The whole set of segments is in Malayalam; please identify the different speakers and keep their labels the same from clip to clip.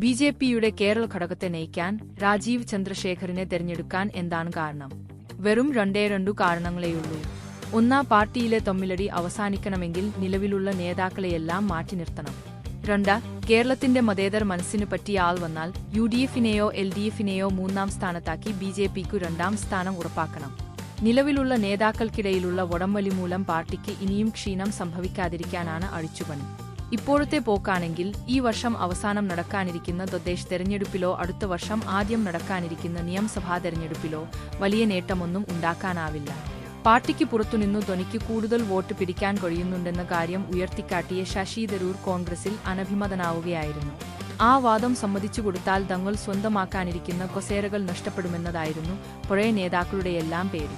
Speaker 1: ബി ജെ പിയുടെ കേരള ഘടകത്തെ നയിക്കാൻ രാജീവ് ചന്ദ്രശേഖറിനെ തെരഞ്ഞെടുക്കാൻ എന്താണ് കാരണം? വെറും രണ്ടേ രണ്ടു കാരണങ്ങളെയുള്ളൂ. ഒന്നാം പാർട്ടിയിലെ തമ്മിലടി അവസാനിക്കണമെങ്കിൽ നിലവിലുള്ള നേതാക്കളെയെല്ലാം മാറ്റി നിർത്തണം. രണ്ട് കേരളത്തിന്റെ മതേതര മനസ്സിനു പറ്റിയ ആൾ വന്നാൽ യു ഡി എഫിനെയോ എൽ ഡി എഫിനെയോ മൂന്നാം സ്ഥാനത്താക്കി ബി ജെ പിക്കു രണ്ടാം സ്ഥാനം ഉറപ്പാക്കണം. നിലവിലുള്ള നേതാക്കൾക്കിടയിലുള്ള വടംവലി മൂലം പാർട്ടിക്ക് ഇനിയും ക്ഷീണം സംഭവിക്കാതിരിക്കാനാണ് അഴിച്ചുപണി. ഇപ്പോഴത്തെ പോക്കാണെങ്കിൽ ഈ വർഷം അവസാനം നടക്കാനിരിക്കുന്ന തദ്ദേശ തെരഞ്ഞെടുപ്പിലോ അടുത്ത വർഷം ആദ്യം നടക്കാനിരിക്കുന്ന നിയമസഭാ തെരഞ്ഞെടുപ്പിലോ വലിയ നേട്ടമൊന്നും ഉണ്ടാക്കാനാവില്ല. പാർട്ടിക്ക് പുറത്തുനിന്നു ധ്വനിക്ക് കൂടുതൽ വോട്ട് പിടിക്കാൻ കഴിയുന്നുണ്ടെന്ന കാര്യം ഉയർത്തിക്കാട്ടിയ ശശി തരൂർ കോൺഗ്രസിൽ അനഭിമതനാവുകയായിരുന്നു. ആ വാദം സമ്മതിച്ചു കൊടുത്താൽ തങ്ങൾ സ്വന്തമാക്കാനിരിക്കുന്ന കൊസേരകൾ നഷ്ടപ്പെടുമെന്നതായിരുന്നു പുഴയ നേതാക്കളുടെയെല്ലാം പേര്.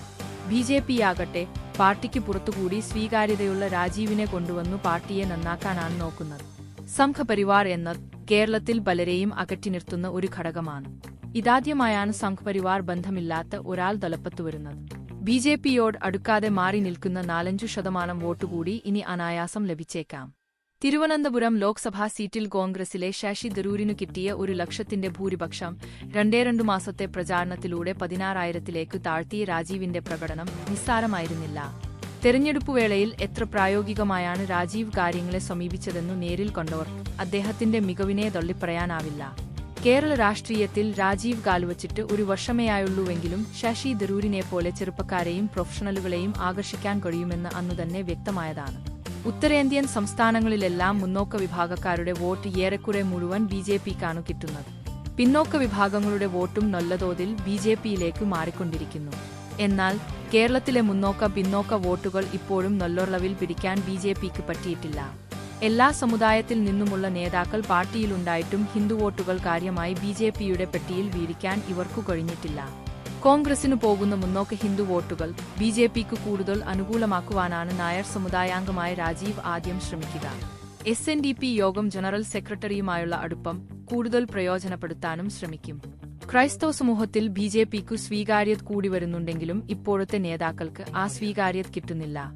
Speaker 1: ബി ജെ പിയാകട്ടെ പാർട്ടിക്ക് പുറത്തുകൂടി സ്വീകാര്യതയുള്ള രാജീവിനെ കൊണ്ടുവന്നു പാർട്ടിയെ നന്നാക്കാനാണ് നോക്കുന്നത്. സംഘപരിവാർ എന്നത് കേരളത്തിൽ പലരെയും അകറ്റി നിർത്തുന്ന ഒരു ഘടകമാണ്. ഇതാദ്യമായാണ് സംഘപരിവാർ ബന്ധമില്ലാത്ത ഒരാൾ തലപ്പത്തു വരുന്നത്. ബി ജെ പിയോട് അടുക്കാതെ മാറി നിൽക്കുന്ന നാലഞ്ചു ശതമാനം വോട്ടുകൂടി ഇനി അനായാസം ലഭിച്ചേക്കാം. തിരുവനന്തപുരം ലോക്സഭാ സീറ്റിൽ കോൺഗ്രസിലെ ശശി തരൂരിനു കിട്ടിയ ഒരു ലക്ഷത്തിന്റെ ഭൂരിപക്ഷം രണ്ടേ രണ്ടു മാസത്തെ പ്രചാരണത്തിലൂടെ പതിനാറായിരത്തിലേക്ക് താഴ്ത്തിയ രാജീവിന്റെ പ്രകടനം നിസ്സാരമായിരുന്നില്ല. തെരഞ്ഞെടുപ്പ് വേളയിൽ എത്ര പ്രായോഗികമായാണ് രാജീവ് കാര്യങ്ങളെ സമീപിച്ചതെന്നു നേരിൽ കണ്ടവർ അദ്ദേഹത്തിന്റെ മികവിനെ തള്ളിപ്പറയാനാവില്ല. കേരള രാഷ്ട്രീയത്തിൽ രാജീവ് കാലുവച്ചിട്ട് ഒരു വർഷമേയായുള്ളൂവെങ്കിലും ശശി തരൂരിനെപ്പോലെ ചെറുപ്പക്കാരെയും പ്രൊഫഷണലുകളെയും ആകർഷിക്കാൻ കഴിയുമെന്ന് അന്നുതന്നെ വ്യക്തമായതാണ്. ഉത്തരേന്ത്യൻ സംസ്ഥാനങ്ങളിലെല്ലാം മുന്നോക്ക വിഭാഗക്കാരുടെ വോട്ട് ഏറെക്കുറെ മുഴുവൻ ബി ജെ പിക്കാണ് കിട്ടുന്നത്. പിന്നോക്ക വിഭാഗങ്ങളുടെ വോട്ടും നല്ലതോതിൽ ബി ജെ പിയിലേക്ക് മാറിക്കൊണ്ടിരിക്കുന്നു. എന്നാൽ കേരളത്തിലെ മുന്നോക്ക പിന്നോക്ക വോട്ടുകൾ ഇപ്പോഴും നല്ലൊളവിൽ പിടിക്കാൻ ബി ജെ പിക്ക് പറ്റിയിട്ടില്ല. എല്ലാ സമുദായത്തിൽ നിന്നുമുള്ള നേതാക്കൾ പാർട്ടിയിലുണ്ടായിട്ടും ഹിന്ദു വോട്ടുകൾ കാര്യമായി ബി ജെ പിയുടെ പെട്ടിയിൽ വീഴിക്കാൻ ഇവർക്കു കഴിഞ്ഞിട്ടില്ല. കോൺഗ്രസിനു പോകുന്ന മുന്നോക്ക ഹിന്ദു വോട്ടുകൾ ബി ജെ പിക്ക് കൂടുതൽ അനുകൂലമാക്കുവാനാണ് നായർ സമുദായാംഗമായ രാജീവ് ആദ്യം ശ്രമിക്കുക. എസ് എൻ ഡി പി യോഗം ജനറൽ സെക്രട്ടറിയുമായുള്ള അടുപ്പം കൂടുതൽ പ്രയോജനപ്പെടുത്താനും ശ്രമിക്കും. ക്രൈസ്തവ സമൂഹത്തിൽ ബി ജെ പിക്കു സ്വീകാര്യത കൂടി വരുന്നുണ്ടെങ്കിലും ഇപ്പോഴത്തെ നേതാക്കൾക്ക് ആ സ്വീകാര്യത കിട്ടുന്നില്ല.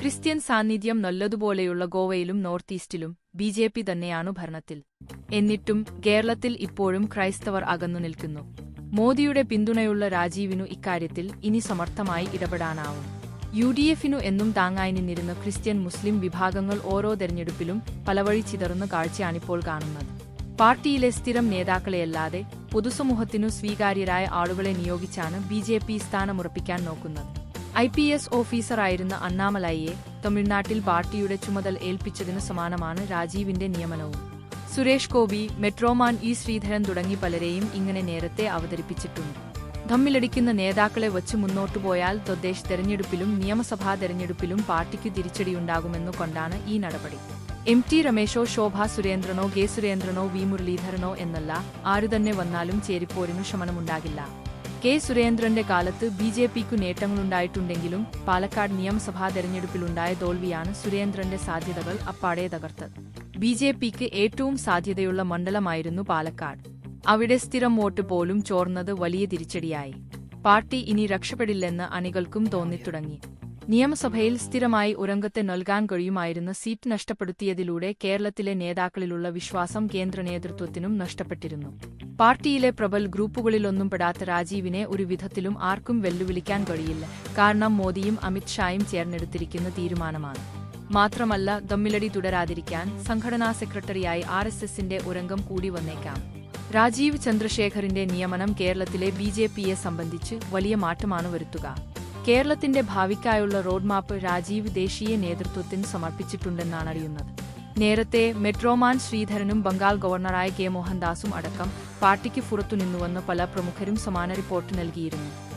Speaker 1: ക്രിസ്ത്യൻ സാന്നിധ്യം നല്ലതുപോലെയുള്ള ഗോവയിലും നോർത്ത് ഈസ്റ്റിലും ബി ജെ പി തന്നെയാണു ഭരണത്തിൽ. എന്നിട്ടും കേരളത്തിൽ ഇപ്പോഴും ക്രൈസ്തവർ അകന്നു നിൽക്കുന്നു. മോദിയുടെ പിന്തുണയുള്ള രാജീവിനു ഇക്കാര്യത്തിൽ ഇനി സമർത്ഥമായി ഇടപെടാനാവും. യു ഡി എഫിനു എന്നും താങ്ങായി നിന്നിരുന്ന ക്രിസ്ത്യൻ മുസ്ലിം വിഭാഗങ്ങൾ ഓരോ തെരഞ്ഞെടുപ്പിലും പലവഴി ചിതറുന്ന കാഴ്ചയാണിപ്പോൾ കാണുന്നത്. പാർട്ടിയിലെ സ്ഥിരം നേതാക്കളെയല്ലാതെ പൊതുസമൂഹത്തിനു സ്വീകാര്യരായ ആളുകളെ നിയോഗിച്ചാണ് ബി ജെ പി സ്ഥാനമുറപ്പിക്കാൻ നോക്കുന്നത്. ഐ പി എസ് ഓഫീസറായിരുന്ന അണ്ണാമലയെ തമിഴ്നാട്ടിൽ പാർട്ടിയുടെ ചുമതല ഏൽപ്പിച്ചതിനു സമാനമാണ് രാജീവിന്റെ നിയമനവും. സുരേഷ് ഗോപി മെട്രോമാൻ ഇ ശ്രീധരൻ തുടങ്ങി പലരെയും ഇങ്ങനെ നേരത്തെ അവതരിപ്പിച്ചിട്ടുണ്ട്. തമ്മിലടിക്കുന്ന നേതാക്കളെ വച്ച് മുന്നോട്ടു പോയാൽ തദ്ദേശ തെരഞ്ഞെടുപ്പിലും നിയമസഭാ തെരഞ്ഞെടുപ്പിലും പാർട്ടിക്ക് തിരിച്ചടിയുണ്ടാകുമെന്നു കൊണ്ടാണ് ഈ നടപടി. എം ടി രമേശോ ശോഭ സുരേന്ദ്രനോ കെ സുരേന്ദ്രനോ വി മുരളീധരനോ എന്നല്ല ആരു തന്നെ വന്നാലും ചേരിപ്പോരിനു ശമനമുണ്ടാകില്ല. കെ സുരേന്ദ്രന്റെ കാലത്ത് ബി ജെ പിക്കു നേട്ടങ്ങളുണ്ടായിട്ടുണ്ടെങ്കിലും പാലക്കാട് നിയമസഭാ തെരഞ്ഞെടുപ്പിലുണ്ടായ തോൽവിയാണ് സുരേന്ദ്രന്റെ സാധ്യതകൾ അപ്പാടെ തകർത്തത്. ബി ജെ പിക്ക് ഏറ്റവും സാധ്യതയുള്ള മണ്ഡലമായിരുന്നു പാലക്കാട്. അവിടെ സ്ഥിരം വോട്ട് പോലും ചോർന്നത് വലിയ തിരിച്ചടിയായി. പാർട്ടി ഇനി രക്ഷപ്പെടില്ലെന്ന് അണികൾക്കും തോന്നിത്തുടങ്ങി. നിയമസഭയിൽ സ്ഥിരമായി ഉരംഗത്തെ നൽകാൻ കഴിയുമായിരുന്ന സീറ്റ് നഷ്ടപ്പെടുത്തിയതിലൂടെ കേരളത്തിലെ നേതാക്കളിലുള്ള വിശ്വാസം കേന്ദ്ര നേതൃത്വത്തിനും നഷ്ടപ്പെട്ടിരുന്നു. പാർട്ടിയിലെ പ്രബൽ ഗ്രൂപ്പുകളിലൊന്നും പെടാത്ത രാജീവിനെ ഒരു വിധത്തിലും ആർക്കും വെല്ലുവിളിക്കാൻ കഴിയില്ല. കാരണം മോദിയും അമിത്ഷായും ചേർന്നെടുത്തിരിക്കുന്ന തീരുമാനമാണ്. മാത്രമല്ല തമ്മിലടി തുടരാതിരിക്കാൻ സംഘടനാ സെക്രട്ടറിയായി ആർ എസ് എസിന്റെ ഉരംഗം കൂടി വന്നേക്കാം. രാജീവ് ചന്ദ്രശേഖറിന്റെ നിയമനം കേരളത്തിലെ ബി ജെ പിയെ സംബന്ധിച്ച് വലിയ മാറ്റമാണ് വരുത്തുക. കേരളത്തിന്റെ ഭാവിക്കായുള്ള റോഡ് മാപ്പ് രാജീവ് ദേശീയ നേതൃത്വത്തിന് സമർപ്പിച്ചിട്ടുണ്ടെന്നാണ് അറിയുന്നത്. നേരത്തെ മെട്രോമാൻ ശ്രീധരനും ബംഗാൾ ഗവർണറായ കെ മോഹൻദാസും അടക്കം പാർട്ടിക്ക് പുറത്തുനിന്നുവെന്ന് പല പ്രമുഖരും സമാന റിപ്പോർട്ട് നൽകിയിരുന്നു.